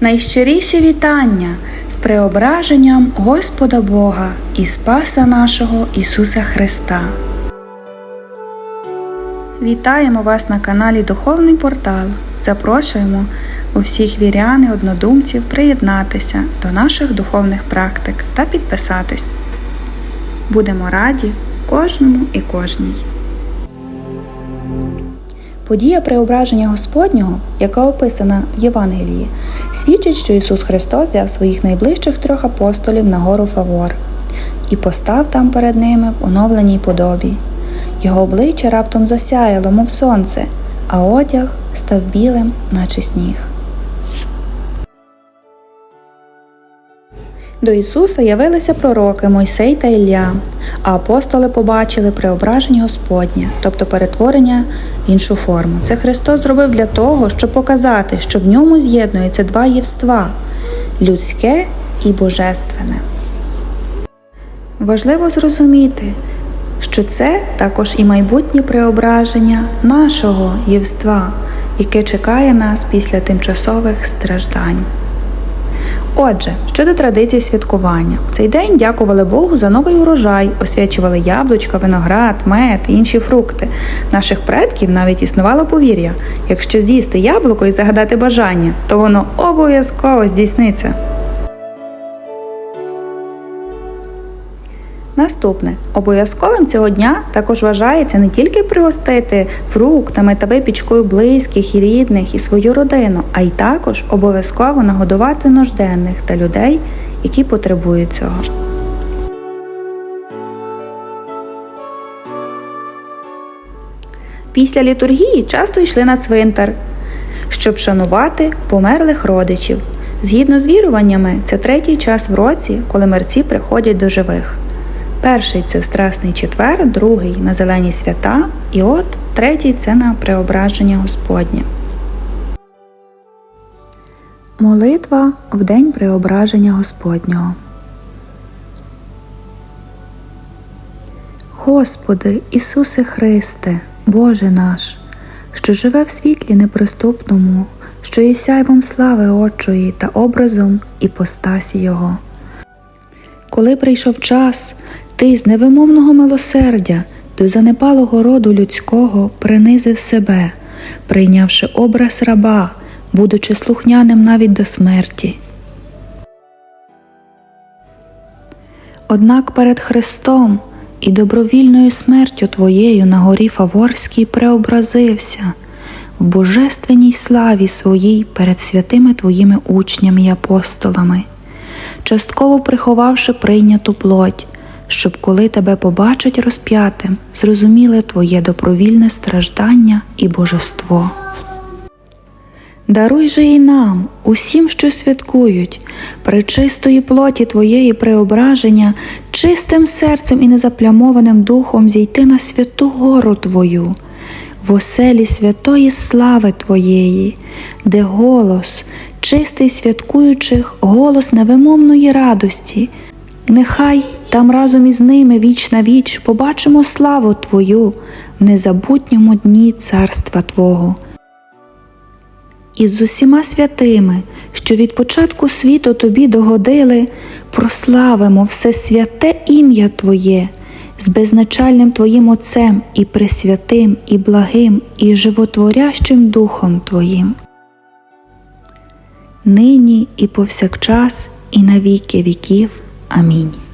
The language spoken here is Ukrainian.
Найщиріші вітання з преображенням Господа Бога і Спаса нашого Ісуса Христа. Вітаємо вас на каналі Духовний Портал. Запрошуємо усіх вірян і однодумців приєднатися до наших духовних практик та підписатись. Будемо раді кожному і кожній. Подія преображення Господнього, яка описана в Євангелії, свідчить, що Ісус Христос взяв своїх найближчих трьох апостолів на гору Фавор і постав там перед ними в оновленій подобі. Його обличчя раптом засяяло, мов сонце, а одяг став білим, наче сніг. До Ісуса явилися пророки Мойсей та Ілля, а апостоли побачили преображення Господнє, тобто перетворення іншу форму. Це Христос зробив для того, щоб показати, що в ньому з'єднується два євства людське і божественне. Важливо зрозуміти, що це також і майбутнє преображення нашого євства, яке чекає нас після тимчасових страждань. Отже, щодо традиції святкування, в цей день дякували Богу за новий урожай, освячували яблучка, виноград, мед і інші фрукти. Наших предків навіть існувало повір'я: якщо з'їсти яблуко і загадати бажання, то воно обов'язково здійсниться. Наступне обов'язковим цього дня також вважається не тільки пригостити фруктами та випічкою близьких і рідних і свою родину, а й також обов'язково нагодувати нужденних та людей, які потребують цього. Після літургії часто йшли на цвинтар, щоб вшанувати померлих родичів. Згідно з віруваннями, це третій час в році, коли мерці приходять до живих. Перший це Страсний четвер, другий на зелені свята, і от третій це на преображення Господнє. Молитва в день преображення Господнього. Господи, Ісусе Христе, Боже наш, що живе в світлі неприступному, що є сяйвом слави Отчої та образом і постасі Його. Коли прийшов час, ти з невимовного милосердя до занепалого роду людського принизив себе, прийнявши образ раба, будучи слухняним навіть до смерті. Однак перед Христом і добровільною смертю Твоєю на горі Фаворській преобразився в божественній славі своїй перед святими Твоїми учнями й апостолами, частково приховавши прийняту плоть, щоб коли тебе побачать розп'ятим, зрозуміли Твоє добровільне страждання і божество. Даруй же і нам, усім, що святкують, при чистої плоті Твоєї преображення, чистим серцем і незаплямованим духом зійти на святу гору Твою, в оселі святої слави Твоєї, де голос, чистий святкуючих, голос невимовної радості, нехай там разом із ними віч на віч побачимо славу Твою в незабутньому дні царства Твого і з усіма святими, що від початку світу тобі догодили, прославимо все святе ім'я Твоє з безначальним Твоїм Отцем і пресвятим, і благим, і животворящим Духом Твоїм. Нині і повсякчас, і на віки віків. Амінь.